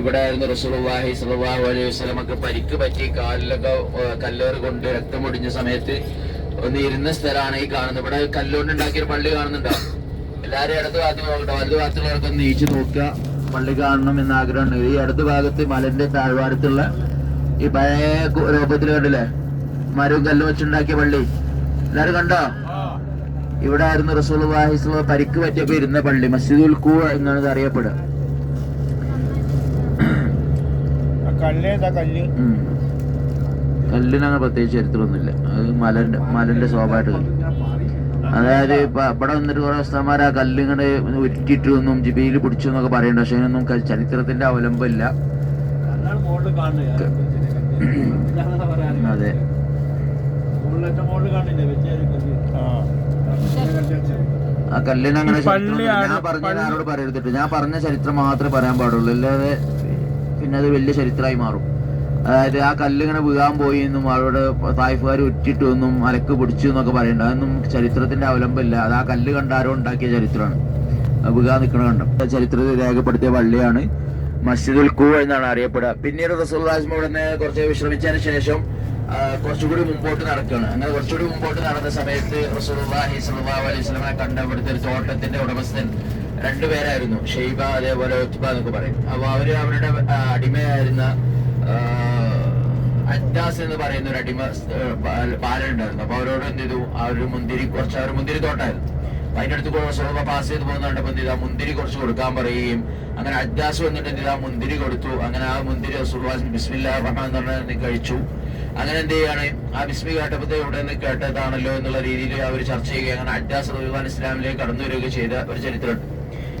ഇവിടെ ആയിരുന്നു റസൂലുള്ളാഹി സ്വല്ലല്ലാഹു അലൈഹി വസ്ലമൊക്കെ പരിക്ക് പറ്റി കാലിലൊക്കെ കല്ലേറ് കൊണ്ട് രക്തം ഒടിഞ്ഞ സമയത്ത് ഒന്ന് ഇരുന്ന സ്ഥലമാണ് ഈ കാണുന്നത്. ഇവിടെ കല്ലുകൊണ്ട് ഉണ്ടാക്കിയ പള്ളി കാണുന്നുണ്ടോ? എല്ലാരും ഇടത് ഭാഗത്ത് നോക്കട്ടോ വലത് ഭാഗത്തുള്ളവർക്ക് ഒന്ന് നീച്ചു നോക്കുക. പള്ളി കാണണം എന്ന് ആഗ്രഹമുണ്ട്. ഈ ഇടത് ഭാഗത്ത് മലന്റെ താഴ്വാരത്തുള്ള ഈ പഴയ രൂപത്തിൽ കണ്ടില്ലേ? മരവും കല്ലും വെച്ചുണ്ടാക്കിയ പള്ളി. എല്ലാരും കണ്ടോ? ഇവിടെ ആയിരുന്നു റസൂൽ വാഹിസ് പരിക്ക് പറ്റിയപ്പോ ഇരുന്ന പള്ളി. മസ്ജിദുൽ കൂ എന്നാണ് അറിയപ്പെടുക ആ കല്ലേതാ കല്ല്. ഉം. കല്ലിനങ്ങനെ പ്രത്യേകിച്ച് ചരിത്രമൊന്നുമില്ല. അത് മലന്റെ മലന്റെ സ്വഭാവമായിട്ട് അതായത് ഇപ്പൊ ഇവിടെ വന്നിട്ട് കുറെ ഉസ്താന്മാർ ആ കല്ല് ഇങ്ങനെ ഉരുട്ടിട്ടു എന്നും ജിബിയിൽ പിടിച്ചു എന്നൊക്കെ പറയുന്നുണ്ട് പക്ഷെ അതിനൊന്നും ക- ചരിത്രത്തിന്റെ അവലംബമില്ല. അതെ ആ. കല്ലിനങ്ങനെ കല്ലിന് അങ്ങനെ ഞാൻ പറഞ്ഞ ആരോട് പറയരുതിട്ട് ഞാൻ പറഞ്ഞ ചരിത്രം മാത്രമേ പറയാൻ പാടുള്ളൂ. അല്ലാതെ പിന്നെ അത് വലിയ ചരിത്രമായി മാറും. അതായത് ആ കല്ലിങ്ങനെ വീഴാൻ പോയി എന്നും അവിടെ തായ്ഫുകാർ ഉറ്റിട്ടു എന്നും അലക്ക് പിടിച്ചു എന്നൊക്കെ പറയുന്നുണ്ട്. അതൊന്നും ചരിത്രത്തിന്റെ അവലംബമില്ല അത് ആ കല്ല് കണ്ടാരോ ഉണ്ടാക്കിയ ചരിത്രമാണ്. വീഴാൻ നിൽക്കണ കണ്ട? ചരിത്രത്തിൽ രേഖപ്പെടുത്തിയ പള്ളിയാണ് മസ്ജിദുൽ കൂ എന്നാണ് അറിയപ്പെടുക. പിന്നീട് റസൂൽഹാസ്മ ഇവിടെ നിന്ന് കുറച്ച് വിശ്രമിച്ചതിന് ശേഷം കുറച്ചുകൂടി മുമ്പോട്ട് നടക്കുകയാണ്. അങ്ങനെ കുറച്ചുകൂടി മുമ്പോട്ട് നടന്ന സമയത്ത് സ്വല്ലല്ലാഹു അലൈഹി സ്വലാമെ കണ്ട ഇവിടുത്തെ ഒരു തോട്ടത്തിന്റെ ഉടമസ്ഥൻ രണ്ടുപേരായിരുന്നു ഷെയ്ബ അതേപോലെ ഒത്തുബ എന്നൊക്കെ പറയും. അപ്പൊ അവർ അവരുടെ അടിമയായിരുന്ന അറ്റാസ് എന്ന് പറയുന്ന ഒരു അടിമ ബാലുണ്ടായിരുന്നു അപ്പൊ അവരോട് എന്ത് ചെയ്തു? ആ ഒരു മുന്തിരി കുറച്ച് ഒരു മുന്തിരി തോട്ടായിരുന്നു. അതിന്റെ അടുത്ത് സ്വലഭ പാസ് ചെയ്ത് പോകുന്ന കണ്ടപ്പോ എന്ത് ചെയ്തു? മുന്തിരി കുറച്ച് കൊടുക്കാൻ പറയുകയും അങ്ങനെ അദ്ദാസ് വന്നിട്ട് എന്ത് ചെയ്തു? മുന്തിരി കൊടുത്തു. അങ്ങനെ ആ മുന്തിരി സുൽവാസ് ബിസ്മില്ല റഹ്മാൻ എന്ന് പറഞ്ഞാൽ കഴിച്ചു. അങ്ങനെ എന്ത് ചെയ്യാണ് ആ ബിസ്മി കേട്ടപ്പോ ഇവിടെ നിന്ന് കേട്ടതാണല്ലോ എന്നുള്ള രീതിയിൽ അവർ ചർച്ച ചെയ്യുകയും അങ്ങനെ അഡ്ഡാസ് റഹ്മാൻ ഇസ്ലാമിലേക്ക് കടന്നു വരികയൊക്കെ ചെയ്ത ഒരു ചരിത്രമുണ്ട്.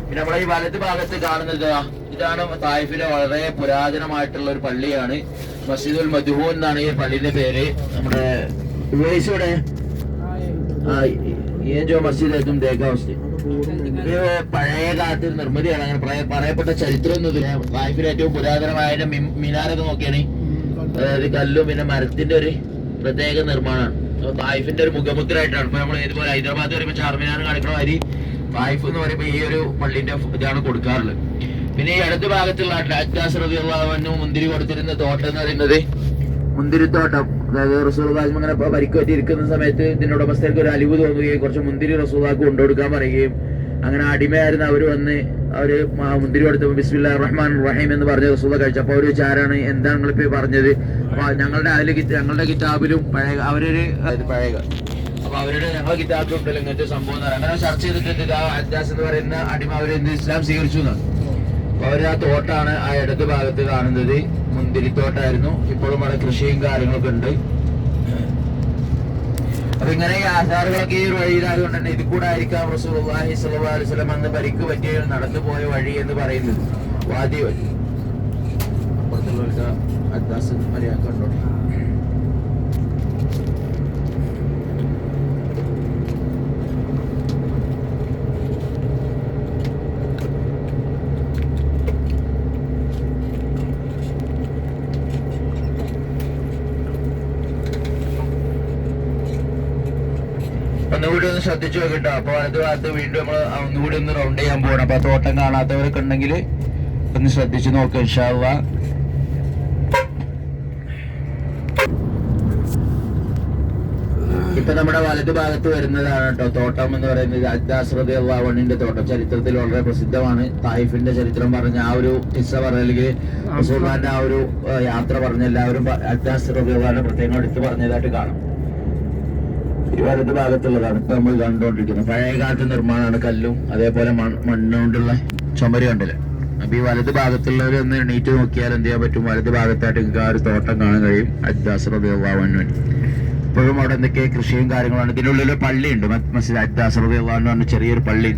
പിന്നെ നമ്മളെ ഈ വലത് ഭാഗത്ത് കാണുന്നത് ഇതാണ് തായിഫിലെ വളരെ പുരാതനമായിട്ടുള്ള ഒരു പള്ളിയാണ്. മസ്ജിദുൽ മധുഹു എന്നാണ് ഈ പള്ളിയുടെ പേര്. നമ്മുടെ ഇവിടെ ഏജോ മസ്ജിദ് എത്തും ദേഖാ ഇത് പഴയ കാലത്ത് നിർമ്മിതിയാണ്. അങ്ങനെ പറയപ്പെട്ട ചരിത്രമൊന്നും ഇതില്ല തായിഫിലെ ഏറ്റവും പുരാതനമായ മിനാരൊക്കെ നോക്കിയാണ്. അതായത് കല്ലും പിന്നെ മരത്തിന്റെ ഒരു പ്രത്യേക നിർമ്മാണമാണ്. തായിഫിന്റെ ഒരു മുഖമുദ്രയായിട്ടാണ്. ഇപ്പൊ നമ്മൾ ഇതുപോലെ ഹൈദരാബാദ് വരുമ്പോൾ ചാർമിനാർ കാണിക്കണ തായ്ഫ് എന്ന് പറയുമ്പോൾ ഈ ഒരു പള്ളിന്റെ ഇതാണ് കൊടുക്കാറുള്ളത്. പിന്നെ ഈ അടുത്ത ഭാഗത്തുള്ള അറ്റാസ് റബിയുള്ളവനും മുന്തിരി കൊടുത്തിരുന്ന തോട്ടം എന്ന് പറയുന്നത് മുന്തിരിത്തോട്ടം അതായത് റസൂൽദാസ് അങ്ങനെ പരിക്ക് പറ്റിയിരിക്കുന്ന സമയത്ത് ഇതിന്റെ ഉടമസ്ഥർക്ക് ഒരു അലിവ് തോന്നുകയും കുറച്ച് മുന്തിരി റസൂദാക്ക് കൊണ്ടുകൊടുക്കാൻ പറയുകയും അങ്ങനെ അടിമയായിരുന്ന അവർ വന്ന് അവർ മുന്തിരി കൊടുത്തപ്പോൾ ബിസ്മില്ല റഹ്മാൻ റഹീം എന്ന് പറഞ്ഞ റസൂദ കഴിച്ചപ്പോൾ അവർ ചാരാണ് എന്താണ് നിങ്ങളിപ്പോൾ പറഞ്ഞത്? അപ്പോൾ ഞങ്ങളുടെ അതിൽ ഞങ്ങളുടെ കിതാബിലും പഴയ അവരൊരു പഴയ അവരുടെ ഞങ്ങളുടെ കിതാബിലുണ്ടല്ലോ ഇങ്ങനത്തെ സംഭവം എന്ന് പറയുന്നത്. ചർച്ച ചെയ്തിട്ട് ആ അജാസ് എന്ന് പറയുന്ന അടിമ അവർ എന്ത് ഇസ്ലാം സ്വീകരിച്ചു എന്നാണ്. അപ്പൊ അവർ ആ തോട്ടാണ് ആ ഇടത് ഭാഗത്ത് കാണുന്നത്. മുന്തിരിത്തോട്ടായിരുന്നു. ഇപ്പോഴും അവിടെ കൃഷിയും കാര്യങ്ങളൊക്കെ ഉണ്ട്. അപ്പൊ ഇങ്ങനെ ഈ ആധാറുകളൊക്കെ ഈ ഒരു വഴിയിലായതുകൊണ്ട് തന്നെ ഇത് കൂടെ ആയിരിക്കാം അലൈഹി വസല്ലം അന്ന് പരിക്ക് പറ്റിയ നടന്നു പോയ വഴി എന്ന് പറയുന്നത്. വാദി വഴി. അപ്പുറത്തുള്ളവർക്ക് അദ്ദാസ് മര്യാദ കണ്ടോട്ടെ. ഒന്നുകൂടി ഒന്ന് ശ്രദ്ധിച്ചു നോക്കിട്ടോ. അപ്പൊ വലത് ഭാഗത്ത് വീണ്ടും നമ്മൾ ഒന്നുകൂടി ഒന്ന് റൗണ്ട് ചെയ്യാൻ പോകണം അപ്പൊ തോട്ടം കാണാത്തവരൊക്കെ ഉണ്ടെങ്കിൽ ഒന്ന് ശ്രദ്ധിച്ചു നോക്കുക ഇൻഷാല്ല ഇപ്പൊ നമ്മുടെ വലത് ഭാഗത്ത് വരുന്നതാണ് കേട്ടോ തോട്ടം എന്ന് പറയുന്നത്. അജാസ്രതി അള്ളാഹുണിന്റെ തോട്ടം. ചരിത്രത്തിൽ വളരെ പ്രസിദ്ധമാണ്. തായിഫിന്റെ ചരിത്രം പറഞ്ഞ ആ ഒരു കിസ്സ അല്ലെങ്കിൽ മുസൽമാന്റെ ആ ഒരു യാത്ര പറഞ്ഞ എല്ലാവരും അജാസ്രതി അള്ളാഹിനെ പ്രത്യേകം എടുത്ത് പറഞ്ഞതായിട്ട് കാണാം. ഈ വലത് ഭാഗത്തുള്ളതാണ് നമ്മൾ കണ്ടുകൊണ്ടിരിക്കുന്നത് പഴയ കാലത്ത് നിർമ്മാണമാണ് കല്ലും അതേപോലെ മണ്ണുകൊണ്ടുള്ള ചുമര് കണ്ടില്ല? അപ്പൊ ഈ വലത് ഭാഗത്തുള്ളവർ ഒന്ന് എണീറ്റ് നോക്കിയാൽ എന്ത് ചെയ്യാൻ പറ്റും? വലത് ഭാഗത്തായിട്ട് നിങ്ങൾക്ക് ആ ഒരു തോട്ടം കാണാൻ കഴിയും. അജ്ദാസ്രദേവാൻ വേണ്ടി ഇപ്പോഴും അവിടെ എന്തൊക്കെ കൃഷിയും കാര്യങ്ങളാണ്. ഇതിനുള്ളിൽ പള്ളിയുണ്ട്. മസ്ജിദ് അജ്ദാസ്രദേവാൻ എന്ന് പറഞ്ഞ ചെറിയൊരു പള്ളി.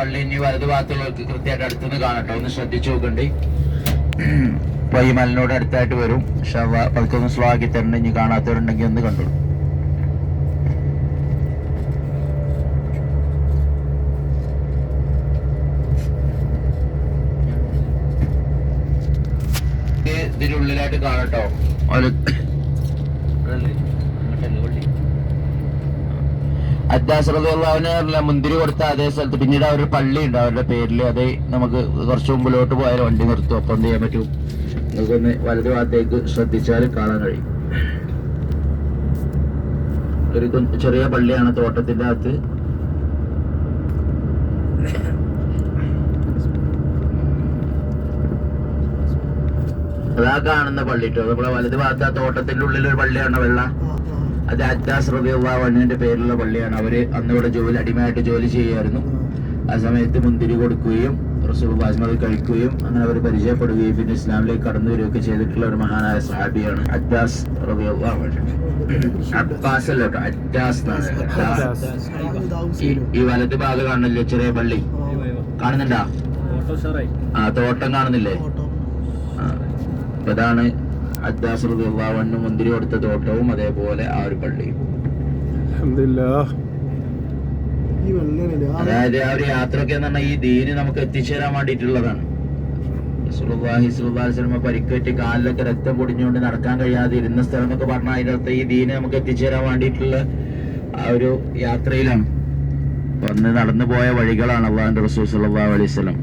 പള്ളി ഇനി വലത് ഭാഗത്തുള്ളവർക്ക് കൃത്യമായിട്ട് അടുത്തുനിന്ന് കാണട്ടോ ഒന്ന് ശ്രദ്ധിച്ചു നോക്കണ്ടേ. ഇപ്പൊ ഈ മലിനോട് അടുത്തായിട്ട് വരും. പക്ഷെ പതുക്കൊന്ന് സ്ലോ ആക്കി തരണ്ട. ഇനി കാണാത്തവരുണ്ടെങ്കിൽ ഒന്ന് കണ്ടോളൂ. ഇതിനുള്ളിലായിട്ട് കാണട്ടോ. ഒരു അത്യാശ്രതയുള്ള മുന്തിരി കൊടുത്ത അതേ സ്ഥലത്ത്. പിന്നീട് അവരുടെ പള്ളി ഉണ്ട് അവരുടെ പേരിൽ അത് നമുക്ക് കുറച്ച് മുമ്പിലോട്ട് പോയാൽ വണ്ടി നിർത്തും. അപ്പം എന്ത് ചെയ്യാൻ പറ്റും? നമുക്കൊന്ന് വലതു ഭാഗത്തേക്ക് ശ്രദ്ധിച്ചാൽ കാണാൻ കഴിയും. ഒരു ചെറിയ പള്ളിയാണ് തോട്ടത്തിന്റെ അകത്ത്. അതാ കാണുന്ന പള്ളി കേട്ടോ നമ്മളെ വലത് ഭാഗത്ത് ആ തോട്ടത്തിന്റെ ഉള്ളിൽ ഒരു പള്ളിയാണ് വെള്ള? അത് അജാസ് റബിയുള്ളവണ്ണിന്റെ പേരിലുള്ള പള്ളിയാണ്. അവർ അന്ന് ഇവിടെ ജോലി അടിമയായിട്ട് ജോലി ചെയ്യുമായിരുന്നു ആ സമയത്ത് മുന്തിരി കൊടുക്കുകയും റസൂൽ ബാസ്മത് കഴിക്കുകയും അങ്ങനെ അവർ പരിചയപ്പെടുകയും പിന്നെ ഇസ്ലാമിലേക്ക് കടന്നു വരികയൊക്കെ ചെയ്തിട്ടുള്ള ഒരു മഹാനായ സഹാബിയാണ് അജാസ് അബ്ബാസ്. ഈ- വലത് ഭാഗം കാണുന്നില്ലേ? ചെറിയ പള്ളി. കാണുന്നുണ്ടാ? ആ തോട്ടം കാണുന്നില്ലേ? ആ. അജാസ് റബിയുള്ളവണ്ണ് മുന്തിരി കൊടുത്ത തോട്ടവും അതേപോലെ ആ ഒരു വെള്ളമില്ല അതായത് ആ ഒരു യാത്രയൊക്കെ എന്ന് പറഞ്ഞാൽ ഈ ദീന് നമുക്ക് എത്തിച്ചേരാൻ വേണ്ടിയിട്ടുള്ളതാണ്. റസൂലുള്ളാഹി സ്വല്ലല്ലാഹു അലൈഹി വസല്ലം പരിക്കേറ്റ് കാലിലൊക്കെ രക്തം പൊടിഞ്ഞുകൊണ്ട് നടക്കാൻ കഴിയാതെ ഇരുന്ന സ്ഥലം എന്നൊക്കെ പറഞ്ഞാൽ അതിനകത്ത് ഈ ദീനെ നമുക്ക് എത്തിച്ചേരാൻ വേണ്ടിയിട്ടുള്ള ആ ഒരു യാത്രയിലാണ്. വന്ന് അന്ന് നടന്നു പോയ വഴികളാണ് അള്ളാഹിന്റെ റസൂൽ അള്ളാഹു അലൈഹി വസല്ലം.